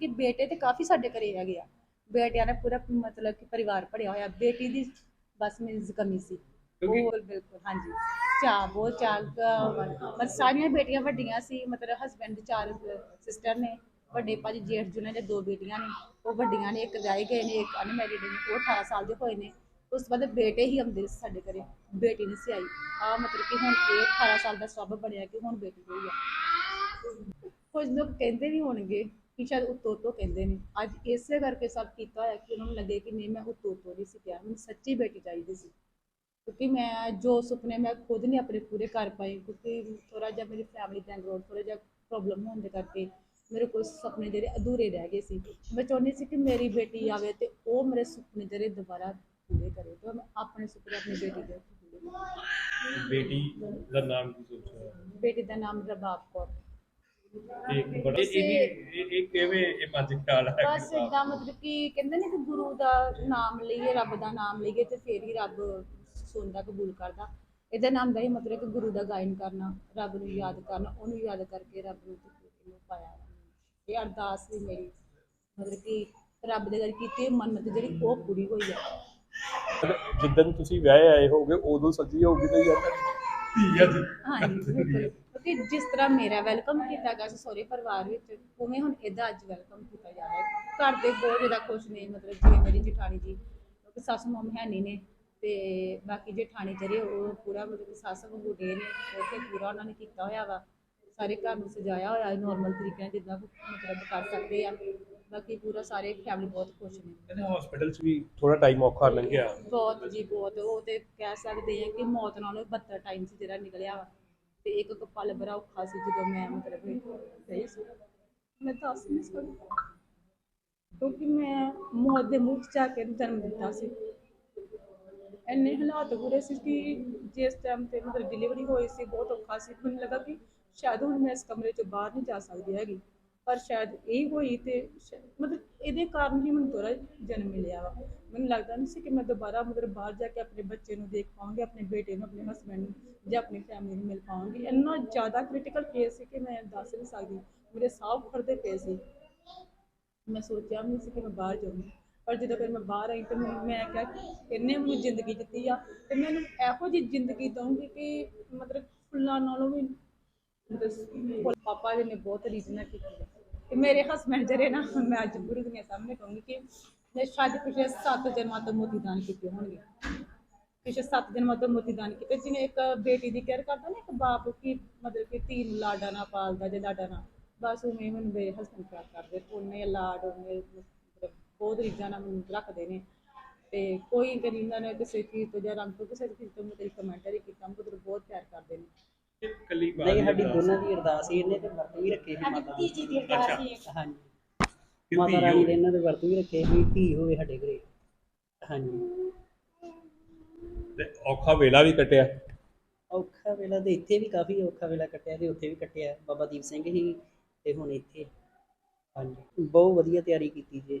ਕਿ ਬੇਟੇ ਤੇ ਕਾਫੀ ਸਾਡੇ ਘਰੇ ਹੈਗੇ ਆ। ਬੇਟਿਆਂ ਨੇ ਪੂਰਾ ਮਤਲਬ ਕਿ ਪਰਿਵਾਰ ਭਰਿਆ ਹੋਇਆ ਬੇਟੀ ਦੀ ਬਸ ਮੇਰੀ ਕਮੀ ਸੀ। ਉਹ ਬਿਲਕੁਲ ਹਾਂਜੀ। ਚਾਹ ਬਹੁਤ ਚਾਹ ਮਤਲਬ ਸਾਰੀਆਂ ਬੇਟੀਆਂ ਵੱਡੀਆਂ ਸੀ ਮਤਲਬ ਹਸਬੰਡ ਦੇ ਚਾਰ ਸਿਸਟਰ ਨੇ ਵੱਡੇ ਭਾਜੀ ਜੇਠ ਜੁਨੇ ਦੇ ਦੋ ਬੇਟੀਆਂ ਨੇ ਉਹ ਵੱਡੀਆਂ ਨੇ ਇੱਕ ਵਿਆਹੇ ਗਏ ਨੇ ਇੱਕ ਅਨਮੈਰਿਡ ਨੇ ਉਹ 18 ਸਾਲ ਦੇ ਹੋਏ ਨੇ। ਉਸ ਤੋਂ ਬਾਅਦ ਬੇਟੇ ਹੀ ਆਉਂਦੇ ਸੀ ਸਾਡੇ ਘਰੇ ਬੇਟੀ ਨਹੀਂ ਸੀ ਆਈ। ਆ ਮਤਲਬ ਕਿ ਹੁਣ ਇਹ 18 ਸਾਲ ਦਾ ਸਭ ਬਣਿਆ ਕਿ ਹੁਣ ਬੇਟੀ ਹੋਈ ਆ। ਕੁਝ ਲੋਕ ਕਹਿੰਦੇ ਵੀ ਹੋਣਗੇ ਕਿ ਸ਼ਾਇਦ ਉੱਤੋਂ ਉੱਤੋਂ ਕਹਿੰਦੇ ਨੇ। ਅੱਜ ਇਸੇ ਕਰਕੇ ਸਭ ਕੀਤਾ ਹੋਇਆ ਕਿ ਉਹਨਾਂ ਨੂੰ ਲੱਗੇ ਕਿ ਨਹੀਂ ਮੈਂ ਉੱਤੋਂ ਉੱਤੋਂ ਨਹੀਂ ਸੀ ਕਿਹਾ। ਮੈਨੂੰ ਸੱਚੀ ਬੇਟੀ ਚਾਹੀਦੀ ਸੀ। ਕਿਉਂਕਿ ਮੈਂ ਜੋ ਸੁਪਨੇ ਮੈਂ ਖੁਦ ਨਹੀਂ ਆਪਣੇ ਪੂਰੇ ਕਰ ਪਾਈ। ਕਿਉਂਕਿ ਥੋੜਾ ਜਿਹਾ ਮੇਰੀ ਫੈਮਿਲੀ ਬੈਕਗ੍ਰਾਉਂਡ ਥੋੜਾ ਜਿਹਾ ਪ੍ਰੋਬਲਮ ਹੋਣ ਦੇ ਕਰਕੇ ਮੇਰੇ ਕੋਈ ਸੁਪਨੇ ਜਿਹੜੇ ਅਧੂਰੇ ਰਹਿ ਗਏ ਸੀ। ਮੈਂ ਚਾਹੁੰਦੀ ਸੀ ਕਿ ਮੇਰੀ ਬੇਟੀ ਆਵੇ ਤੇ ਉਹ ਮੇਰੇ ਸੁਪਨੇ ਜਿਹੜੇ ਦੁਬਾਰਾ ਪੂਰੇ ਕਰੇ। ਤੇ ਮੈਂ ਆਪਣੇ ਸੁਪਨੇ ਆਪਣੀ ਬੇਟੀ ਦੇ ਪੂਰੇ। ਬੇਟੀ ਦਾ ਨਾਮ ਕੀ ਸੋਚਿਆ? ਬੇਟੀ ਦਾ ਨਾਮ ਰਬਾਬ ਕੌਰ। ਇੱਕ ਬੜਾ ਇਹ ਇਹ ਇਹ- ਇਹ ਕਿਵੇਂ ਇਹ ਮਨ ਚ ਖਿਆਲ ਆਇਆ ਬਸ ਕਿ ਵਾਹ, ਇਦਾਂ ਮਤਲਬ ਕਿ ਕਹਿੰਦੇ ਨੇ ਕਿ ਗੁਰੂ ਦਾ ਨਾਮ ਲਈਏ ਰੱਬ ਦਾ ਨਾਮ ਲਈਏ ਤੇ ਫੇਰ ਹੀ ਰੱਬ ਸੁਣਦਾ ਕਬੂਲ ਕਰਦਾ। ਇਹਦੇ ਨਾਮ ਦਾ ਹੀ ਮਤਲਬ ਕਿ ਗੁਰੂ ਦਾ ਗਾਇਨ ਕਰਨਾ ਰੱਬ ਨੂੰ ਯਾਦ ਕਰਨਾ ਉਹਨੂੰ ਯਾਦ ਕਰਕੇ ਰੱਬ ਨੂੰ ਤੇ ਇਹਨੂੰ ਪਾਇਆ। ਇਹ ਅਰਦਾਸ ਵੀ ਮੇਰੀ ਮਤਲਬ ਕਿ ਰੱਬ ਦੇ ਘਰ ਕੀਤੀ ਮੰਨਤ ਜਿਹੜੀ ਉਹ ਪੂਰੀ ਹੋਈ ਆ। ਜਿੱਦਣ ਤੁਸੀਂ ਵਿਆਹੇ ਆਏ ਹੋਗੇ ਉਦੋਂ ਸੱਜੀ ਹੋਊਗੀ ਤੇ ਯਾਰ। ਧੀ ਅੱਜ ਹਾਂਜੀ ਬਿਲਕੁਲ। ਕਿਉਂਕਿ ਜਿਸ ਤਰ੍ਹਾਂ ਮੇਰਾ ਵੈਲਕਮ ਕੀਤਾ ਗਿਆ ਸੀ ਸਹੁਰੇ ਪਰਿਵਾਰ ਵਿੱਚ ਉਵੇਂ ਹੁਣ ਇਹਦਾ ਅੱਜ ਵੈਲਕਮ ਕੀਤਾ ਜਾ ਰਿਹਾ ਹੈ। ਘਰ ਦੇ ਬਹੁਤ ਜ਼ਿਆਦਾ ਖੁਸ਼ ਨੇ ਮਤਲਬ ਜਿਵੇਂ ਮੇਰੀ ਜਠਾਣੀ ਜੀ ਕਿਉਂਕਿ ਸੱਸ ਮਮ ਹੈ ਨਹੀਂ ਨੇ ਤੇ ਬਾਕੀ ਜਠਾਣੀ ਜਿਹੜੇ ਉਹ ਪੂਰਾ ਮਤਲਬ ਕਿ ਸੱਸ ਵਾਂਗੂ ਡੇ ਨੇ ਤੇ ਪੂਰਾ ਉਹਨਾਂ ਨੇ ਕੀਤਾ ਹੋਇਆ ਵਾ। ਸਾਰੇ ਘਰ ਨੂੰ ਸਜਾਇਆ ਹੋਇਆ ਨੋਰਮਲ ਤਰੀਕੇ ਨਾਲ ਜਿੱਦਾਂ ਮਤਲਬ ਕਰ ਸਕਦੇ ਆ। ਬਾਕੀ ਪੂਰਾ ਸਾਰੇ ਫੈਮਿਲੀ ਬਹੁਤ ਖੁਸ਼ ਨੇ। ਕਹਿੰਦੇ ਹਸਪੀਟਲ 'ਚ ਵੀ ਥੋੜਾ ਟਾਈਮ ਔਖਾ ਲੰਘਿਆ। ਬਹੁਤ ਜੀ ਬਹੁਤ। ਉਹ ਤੇ ਕਹਿ ਸਕਦੇ ਆ ਕਿ ਮੌਤ ਨਾਲੋਂ ਬੱਤਰ ਟਾਈਮ ਸੀ ਜਿਹੜਾ ਨਿਕਲਿਆ ਵਾ। ਤੇ ਇੱਕ ਇੱਕ ਬੜਾ ਔਖਾ ਸੀ ਜਦੋਂ ਮੈਂ ਮਤਲਬ ਗਈ ਸੀ। ਮੈਂ ਦੱਸ ਨਹੀਂ ਸਕਦੀ। ਕਿਉਂਕਿ ਮੈਂ ਮੌਤ ਦੇ ਮੂੰਹ 'ਚ ਜਾ ਕੇ ਜਨਮ ਦਿੱਤਾ ਸੀ। ਇੰਨੇ ਹਾਲਾਤ ਬੁਰੇ ਸੀ ਕਿ ਜਿਸ ਟਾਈਮ ਤੇ ਮਤਲਬ ਡਿਲੀਵਰੀ ਹੋਈ ਸੀ, ਬਹੁਤ ਔਖਾ ਸੀ। ਮੈਨੂੰ ਲੱਗਾ ਕਿ ਸ਼ਾਇਦ ਹੁਣ ਮੈਂ ਇਸ ਕਮਰੇ 'ਚੋਂ ਬਾਹਰ ਨਹੀਂ ਜਾ ਸਕਦੀ ਹੈਗੀ। ਪਰ ਸ਼ਾਇਦ ਇਹ ਹੋਈ ਤੇ ਸ਼ਾ- ਮਤਲਬ ਇਹਦੇ ਕਾਰਨ ਹੀ ਮੈਨੂੰ ਦੁਬਾਰਾ ਜਨਮ ਮਿਲਿਆ ਵਾ। ਮੈਨੂੰ ਲੱਗਦਾ ਨਹੀਂ ਸੀ ਕਿ ਮੈਂ ਦੁਬਾਰਾ ਮਤਲਬ ਬਾਹਰ ਜਾ ਕੇ ਆਪਣੇ ਬੱਚੇ ਨੂੰ ਦੇਖ ਪਾਵਾਂਗੀ, ਆਪਣੇ ਬੇਟੇ ਨੂੰ, ਆਪਣੇ ਹਸਬੰਡ ਨੂੰ ਜਾਂ ਆਪਣੀ ਫੈਮਿਲੀ ਨੂੰ ਮਿਲ ਪਾਵਾਂਗੀ। ਇੰਨਾ ਜ਼ਿਆਦਾ ਕ੍ਰਿਟੀਕਲ ਕੇਸ ਸੀ ਕਿ ਮੈਂ ਦੱਸ ਨਹੀਂ ਸਕਦੀ। ਮੇਰੇ ਸਾਹ ਫੜਦੇ ਪਏ ਸੀ। ਮੈਂ ਸੋਚਿਆ ਵੀ ਨਹੀਂ ਸੀ ਕਿ ਮੈਂ ਬਾਹਰ ਜਾਊਂਗੀ। ਪਰ ਜਦੋਂ ਫਿਰ ਮੈਂ ਬਾਹਰ ਆਈ ਤੇ ਮੈਨੂੰ ਮੈਂ ਕਿਹਾ ਇਹਨੇ ਮੈਨੂੰ ਜ਼ਿੰਦਗੀ ਦਿੱਤੀ ਆ ਤੇ ਮੈਨੂੰ ਇਹੋ ਜਿਹੀ ਜ਼ਿੰਦਗੀ ਦਊਂਗੀ ਕਿ ਮਤਲਬ ਫੁੱਲਾਂ ਨਾਲੋਂ ਵੀ ਪਾਪਾ ਜੀ ਨੇ ਬਹੁਤ ਰੀਝ ਕੀਤੀ ਤੇ ਮੇਰੇ ਹਸਬੰਡ ਜਿਹੜੇ ਨਾ, ਮੈਂ ਅੱਜ ਪੂਰੀ ਦੁਨੀਆ ਸਾਹਮਣੇ ਕਹੂੰਗੀ ਕਿ ਮੈਂ ਸ਼ਾਇਦ ਪਿਛਲੇ 7 ਜਨਮਾਂ ਤੋਂ ਮੋਤੀ ਦਾਨ ਕੀਤੇ ਹੋਣਗੇ। ਪਿਛਲੇ 7 ਜਨਮਾਂ ਤੋਂ ਮੋਤੀ ਦਾਨ ਕੀਤੇ, ਜਿਵੇਂ ਇੱਕ ਬੇਟੀ ਦੀ ਕੇਅਰ ਕਰਦਾ ਨਾ ਇੱਕ ਬਾਪ ਕੀ ਮਤਲਬ ਕਿ ਧੀ ਨੂੰ ਲਾਡਾ ਨਾ ਪਾਲਦਾ ਜੇ ਲਾਡਾ ਨਾ, ਬਸ ਉਵੇਂ ਮੈਨੂੰ ਮੇਰੇ ਹਸਬੰਡ ਪਿਆਰ ਕਰਦੇ, ਉਹਨੇ ਲਾਡ, ਉਹਨੇ ਬਹੁਤ ਰੀਜਾਂ ਨਾਲ ਮੈਨੂੰ ਰੱਖਦੇ ਨੇ। ਤੇ ਕੋਈ ਕਦੀ ਨੇ ਕਿਸੇ ਚੀਜ਼ ਤੋਂ ਜਾਂ ਰੰਗ ਤੋਂ ਕਿਸੇ ਚੀਜ਼ ਤੋਂ ਮੇਰੇ ਕਮੈਂਟਰੀ ਕੀਤਾ, ਮਤਲਬ ਬਹੁਤ ਪਿਆਰ ਕਰਦੇ ਨੇ। ਇਹ ਕੱਲੀ ਬਾਤ ਨਹੀਂ ਸਾਡੀ। ਦੋਨਾਂ ਦੀ ਅਰਦਾਸ ਸੀ ਇਹਨੇ ਤੇ ਵਰਤ ਵੀ ਰੱਖੇ ਸੀ ਮਾਤਾ ਦੀ। ਜੀ ਦੀ ਅਰਦਾਸ ਸੀ ਹਾਂਜੀ। ਮਾਤਾ ਰਾਣੀ। ਦੇ ਇਹਨਾਂ ਦੇ ਵਰਤ ਵੀ ਰੱਖੇ ਵੀ ਧੀ ਹੋਵੇ ਸਾਡੇ ਘਰੇ। ਹਾਂਜੀ। ਤੇ ਔਖਾ ਵੇਲਾ ਵੀ ਕੱਟਿਆ। ਔਖਾ ਵੇਲਾ ਤੇ ਇੱਥੇ ਵੀ ਕਾਫੀ ਔਖਾ ਵੇਲਾ ਕੱਟਿਆ ਤੇ ਉੱਥੇ ਵੀ ਕੱਟਿਆ। ਬਾਬਾ ਦੀਪ ਸਿੰਘ ਹੀ ਤੇ ਹੁਣ ਇੱਥੇ। ਹਾਂਜੀ। ਬਹੁਤ ਵਧੀਆ ਤਿਆਰੀ ਕੀਤੀ ਜੀ।